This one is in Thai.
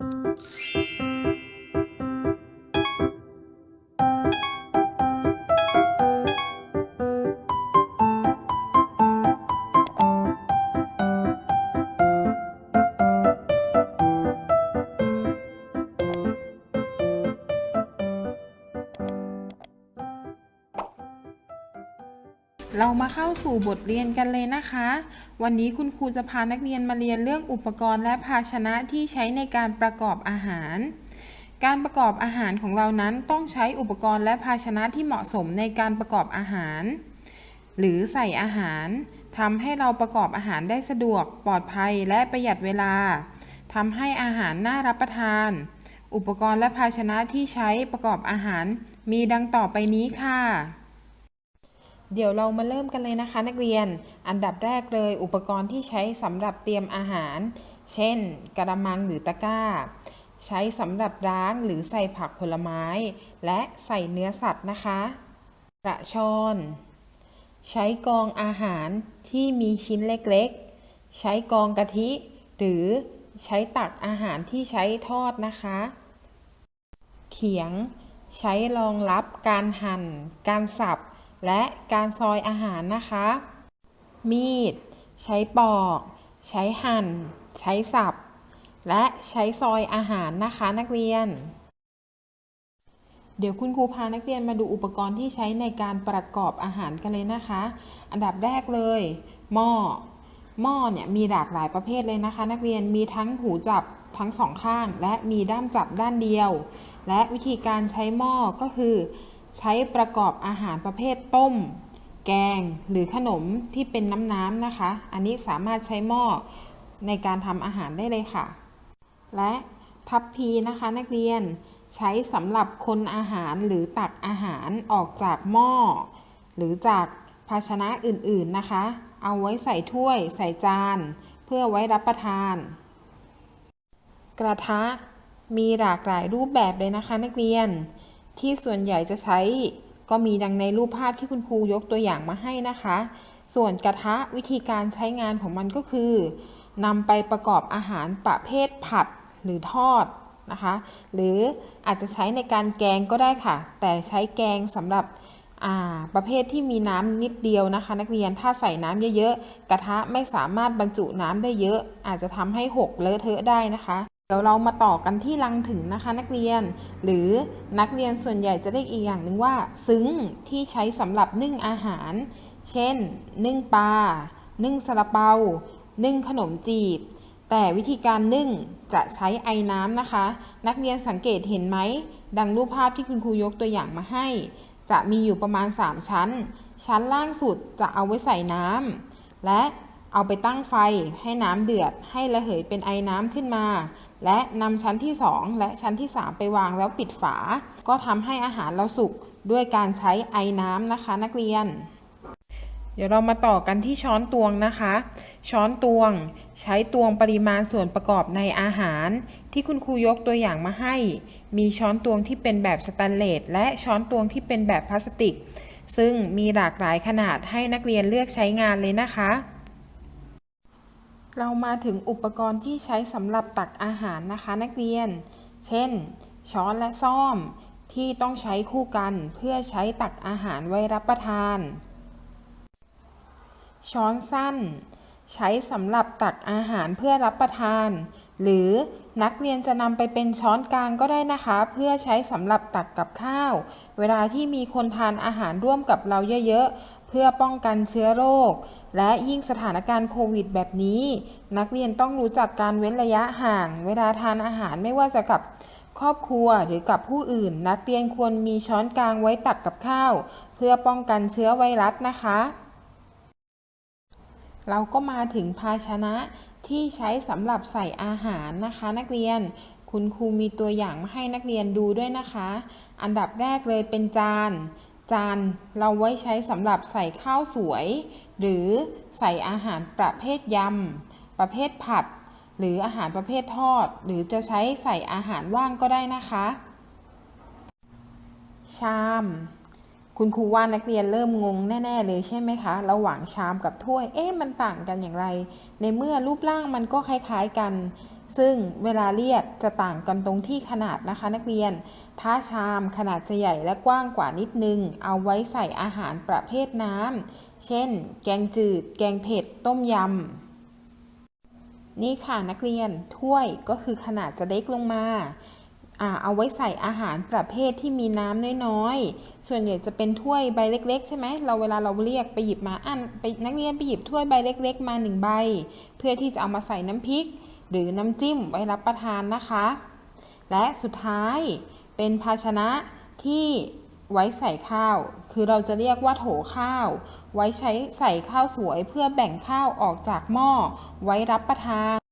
Música เรามาเข้าสู่บทเรียนกันเลยนะคะ วันนี้คุณครูจะพานักเรียนมาเรียนเรื่องอุปกรณ์และภาชนะที่ใช้ในการประกอบอาหาร การประกอบอาหารของเรานั้นต้องใช้อุปกรณ์และภาชนะที่เหมาะสมในการประกอบอาหาร หรือใส่อาหารทำให้เราประกอบอาหารได้สะดวก ปลอดภัยและประหยัดเวลาทำให้อาหารน่ารับประทาน อุปกรณ์และภาชนะที่ใช้ประกอบอาหาร มีดังต่อไปนี้ค่ะ เดี๋ยวเรามาเริ่มกันเลยนะคะ นักเรียน อันดับแรกเลยอุปกรณ์ที่ใช้สำหรับเตรียมอาหาร เช่น กระมังหรือตะกร้า ใช้สำหรับล้างหรือใส่ผักผลไม้ และใส่เนื้อสัตว์นะคะกระชอน ใช้กองอาหารที่มีชิ้นเล็กๆ ใช้กองกะทิ หรือใช้ตักอาหารที่ใช้ทอดนะคะ เขียง ใช้รองรับการหั่น การสับ และการซอยอาหารนะคะ มีด ใช้ปอก ใช้หั่น ใช้สับ และใช้ซอยอาหารนะคะนักเรียน เดี๋ยวคุณครูพานักเรียนมาดูอุปกรณ์ที่ใช้ในการประกอบอาหารกันเลยนะคะ อันดับแรกเลย หม้อ หม้อเนี่ยมีหลากหลายประเภทเลยนะคะ นักเรียนมีทั้งหูจับทั้งสองข้าง และมีด้ามจับด้านเดียว และวิธีการใช้หม้อก็คือ ใช้ประกอบอาหารประเภทต้ม แกงหรือขนมที่เป็นน้ำๆนะคะ อันนี้สามารถใช้หม้อในการทำอาหารได้เลยค่ะ และทัพพีนะคะนักเรียนใช้สำหรับคนอาหารหรือตักอาหารออกจากหม้อ หรือจากภาชนะอื่นๆนะคะ เอาไว้ใส่ถ้วยใส่จาน เพื่อไว้รับประทาน กระทะมีหลากหลายรูปแบบเลยนะคะนักเรียน ที่ส่วนใหญ่จะใช้ก็มีดังในรูปภาพที่คุณครูยกตัวอย่างมาให้นะคะ ส่วนกระทะวิธีการใช้งานของมันก็คือนำไปประกอบอาหารประเภทผัดหรือทอดนะคะ หรืออาจจะใช้ในการแกงก็ได้ค่ะ แต่ใช้แกงสำหรับประเภทที่มีน้ำนิดเดียวนะคะ นักเรียนถ้าใส่น้ำเยอะๆ กระทะไม่สามารถบรรจุน้ำได้เยอะ อาจจะทำให้หกเลอะเทอะได้นะคะ เดี๋ยวเรามาต่อกันที่ลังถึงนะคะนักเรียน หรือนักเรียนส่วนใหญ่จะเรียกอีกอย่างหนึ่งว่า ซึ้งที่ใช้สำหรับนึ่งอาหาร เช่น นึ่งปลานึ่งซาลาเปา นึ่งขนมจีบ แต่วิธีการนึ่งจะใช้ไอ้น้ำนะคะ นักเรียนสังเกตเห็นไหม ดังรูปภาพที่คุณครูยกตัวอย่างมาให้ จะมีอยู่ประมาณ 3 ชั้น ชั้นล่างสุดจะเอาไว้ใส่น้ำและ เอาไปตั้งไฟให้น้ำเดือด ให้ระเหยเป็นไอน้ำขึ้นมา และนำชั้นที่ 2 และชั้นที่ 3 ไปวางแล้วปิดฝา ก็ทำให้อาหารเราสุกด้วยการใช้ไอน้ำนะคะนักเรียน เดี๋ยวเรามาต่อกันที่ช้อนตวงนะคะ ช้อนตวง ใช้ตวงปริมาณส่วนประกอบในอาหาร ที่คุณครูยกตัวอย่างมาให้ มีช้อนตวงที่เป็นแบบสแตนเลสและช้อนตวงที่เป็นแบบพลาสติก ซึ่งมีหลากหลายขนาดให้นักเรียนเลือกใช้งานเลยนะคะ เรามาถึงอุปกรณ์ที่ใช้สำหรับตักอาหารนะคะนักเรียน เช่น ช้อนและซ่อมที่ต้องใช้คู่กันเพื่อใช้ตักอาหารไว้รับประทาน ช้อนสั้น ใช้สำหรับตักอาหารเพื่อรับประทาน หรือนักเรียนจะนำไปเป็นช้อนกลางก็ได้นะคะ เพื่อใช้สำหรับตักกับข้าว เวลาที่มีคนทานอาหารร่วมกับเราเยอะๆเพื่อป้องกันเชื้อโรค และยิ่งสถานการณ์โควิดแบบนี้ นักเรียนต้องรู้จักการเว้นระยะห่าง เวลาทานอาหารไม่ว่าจะกับครอบครัวหรือกับผู้อื่น นักเรียนควรมีช้อนกลางไว้ตักกับข้าว เพื่อป้องกันเชื้อไวรัสนะคะ เราก็มาถึงภาชนะที่ใช้สำหรับใส่อาหารนะคะ นักเรียนคุณครูมีตัวอย่างมาให้นักเรียนดูด้วยนะคะ อันดับแรกเลยเป็นจาน จานเราไว้ใช้สำหรับใส่ข้าวสวย หรือใส่อาหารประเภทยำ ประเภทผัด หรืออาหารประเภททอด หรือจะใช้ใส่อาหารว่างก็ได้นะคะ ชาม คุณครูว่านักเรียนเริ่มงงแน่ๆเลยใช่ไหมคะ ระหว่างชามกับถ้วย เอ๊ะมันต่างกันอย่างไร ในเมื่อรูปร่างมันก็คล้ายๆกัน ซึ่งเวลาเรียกจะต่างกันตรงที่ขนาดนะคะนักเรียน ถ้าชามขนาดจะใหญ่และกว้างกว่านิดนึง เอาไว้ใส่อาหารประเภทน้ำ เช่น แกงจืด แกงเผ็ด ต้มยำ นี่ค่ะนักเรียน ถ้วยก็คือขนาดจะเล็กลงมาอาเอาไว้ใส่อาหารประเภทที่มีน้ำน้อยๆ ส่วนใหญ่จะเป็นถ้วยใบเล็ก ๆ ใช่ไหม เราเวลาเราเรียกไปหยิบมาอันไปนักเรียนไปหยิบถ้วยใบเล็ก ๆ มาหนึ่งใบ เพื่อที่จะเอามาใส่น้ำพริก หรือน้ำจิ้มไว้รับประทานนะคะ และสุดท้ายเป็นภาชนะที่ไว้ใส่ข้าว คือเราจะเรียกว่าโถข้าว ไว้ใช้ใส่ข้าวสวยเพื่อแบ่งข้าวออกจากหม้อไว้รับประทาน